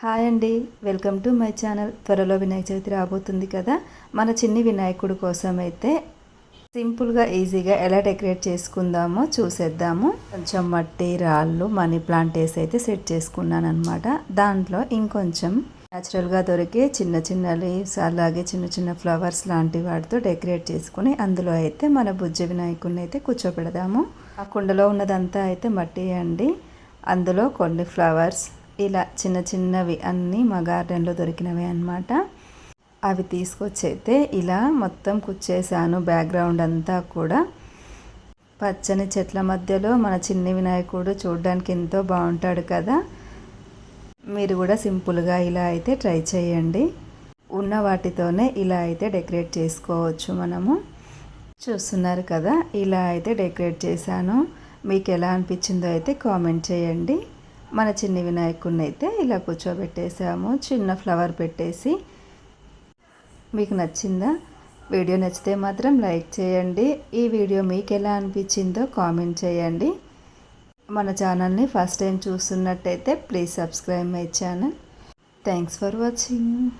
Hi అండి. Welcome to my channel. త్వరలో వినాయక చవితి రాబోతుంది కదా. మన చిన్ని వినాయకుడు కోసం అయితే సింపుల్గా ఈజీగా ఎలా డెకరేట్ చేసుకుందామో చూసేద్దాము. కొంచెం మట్టి రాళ్ళు మనీ ప్లాంట్ వేసి అయితే సెట్ చేసుకున్నాను అనమాట దాంట్లో ఇంకొంచెం న్యాచురల్గా దొరికే చిన్న చిన్న లీవ్స్ అలాగే చిన్న చిన్న ఫ్లవర్స్ లాంటి వాటితో డెకరేట్ చేసుకుని అందులో అయితే మన బుజ్జ వినాయకుడిని అయితే కూర్చోబెడదాము ఆ కుండలో ఉన్నదంతా అయితే మట్టి అండి. అందులో కొన్ని ఫ్లవర్స్ ఇలా చిన్న చిన్నవి అన్నీ మా గార్డెన్లో దొరికినవి అనమాట అవి తీసుకొచ్చి అయితే ఇలా మొత్తం కుచ్చేసాను బ్యాక్గ్రౌండ్ అంతా కూడా. పచ్చని చెట్ల మధ్యలో మన చిన్ని వినాయకుడు చూడడానికి ఎంతో బాగుంటాడు కదా. మీరు కూడా సింపుల్గా ఇలా అయితే ట్రై చేయండి. ఉన్న వాటితోనే ఇలా అయితే డెకరేట్ చేసుకోవచ్చు మనము. చూస్తున్నారు కదా ఇలా అయితే డెకరేట్ చేశాను. మీకు ఎలా అనిపించిందో అయితే కామెంట్ చేయండి. మన చిన్ని వినాయకుడిని అయితే ఇలా కూర్చోబెట్టేసాము. చిన్న ఫ్లవర్ పెట్టేసి. మీకు నచ్చిందా? వీడియో నచ్చితే మాత్రం లైక్ చేయండి. ఈ వీడియో మీకు ఎలా అనిపించిందో కామెంట్ చేయండి. మన ఛానల్ని ఫస్ట్ టైం చూస్తున్నట్టయితే please subscribe my channel. Thanks for watching.